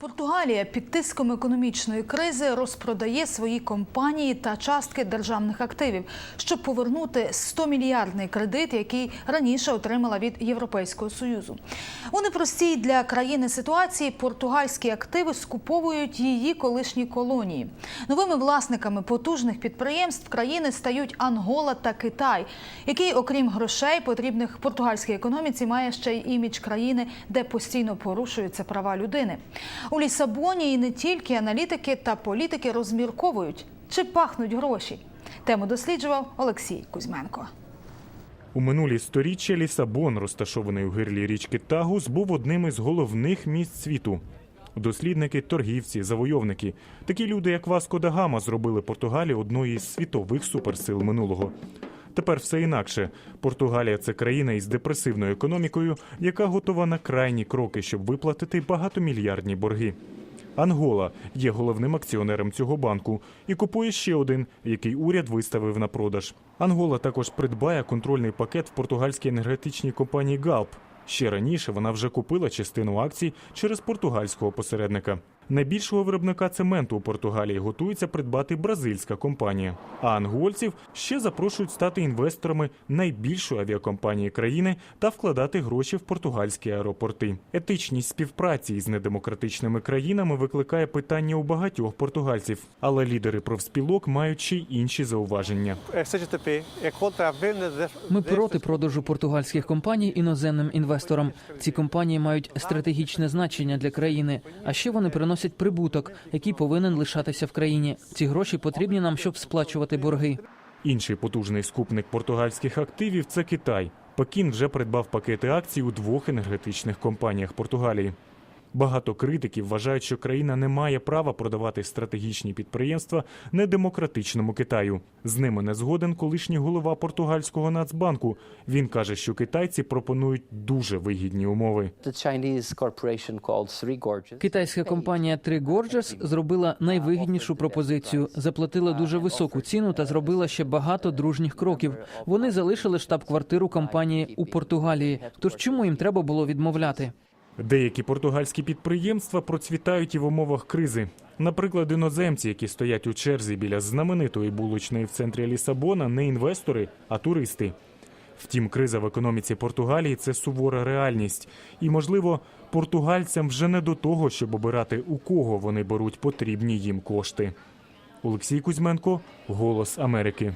Португалія під тиском економічної кризи розпродає свої компанії та частки державних активів, щоб повернути 100-мільярдний кредит, який раніше отримала від Європейського союзу. У непростій для країни ситуації португальські активи скуповують її колишні колонії. Новими власниками потужних підприємств країни стають Ангола та Китай, який, окрім грошей, потрібних португальській економіці, має ще й імідж країни, де постійно порушуються права людини. У Лісабоні і не тільки аналітики та політики розмірковують, чи пахнуть гроші. Тему досліджував Олексій Кузьменко. У минулі сторіччя Лісабон, розташований у гирлі річки Тагус, був одним із головних міст світу. Дослідники, торгівці, завойовники такі люди, як Васко да Гама, зробили Португалію одною із світових суперсил минулого. Тепер все інакше. Португалія це країна із депресивною економікою, яка готова на крайні кроки, щоб виплатити багатомільярдні борги. Ангола є головним акціонером цього банку і купує ще один, який уряд виставив на продаж. Ангола також придбає контрольний пакет в португальській енергетичній компанії Галп. Ще раніше вона вже купила частину акцій через португальського посередника. Найбільшого виробника цементу у Португалії готується придбати бразильська компанія. А ангольців ще запрошують стати інвесторами найбільшої авіакомпанії країни та вкладати гроші в португальські аеропорти. Етичність співпраці із недемократичними країнами викликає питання у багатьох португальців, але лідери профспілок мають ще й інші зауваження. De- Ми проти продажу португальських компаній іноземним інвесторам. Ці компанії мають стратегічне значення для країни, а ще вони приносять прибуток, який повинен лишатися в країні. Ці гроші потрібні нам, щоб сплачувати борги. Інший потужний скупник португальських активів це Китай. Пекін вже придбав пакети акцій у двох енергетичних компаніях Португалії. Багато критиків вважають, що країна не має права продавати стратегічні підприємства недемократичному Китаю. З ними не згоден колишній голова португальського нацбанку. Він каже, що китайці пропонують дуже вигідні умови. Китайська компанія Три Gorges зробила найвигіднішу пропозицію, заплатила дуже високу ціну та зробила ще багато дружніх кроків. Вони залишили штаб-квартиру компанії у Португалії. Тож чому їм треба було відмовляти? Деякі португальські підприємства процвітають і в умовах кризи. Наприклад, іноземці, які стоять у черзі біля знаменитої булочної в центрі Лісабона, не інвестори, а туристи. Втім, криза в економіці Португалії це сувора реальність, і, можливо, португальцям вже не до того, щоб обирати, у кого вони беруть потрібні їм кошти. Олексій Кузьменко, Голос Америки.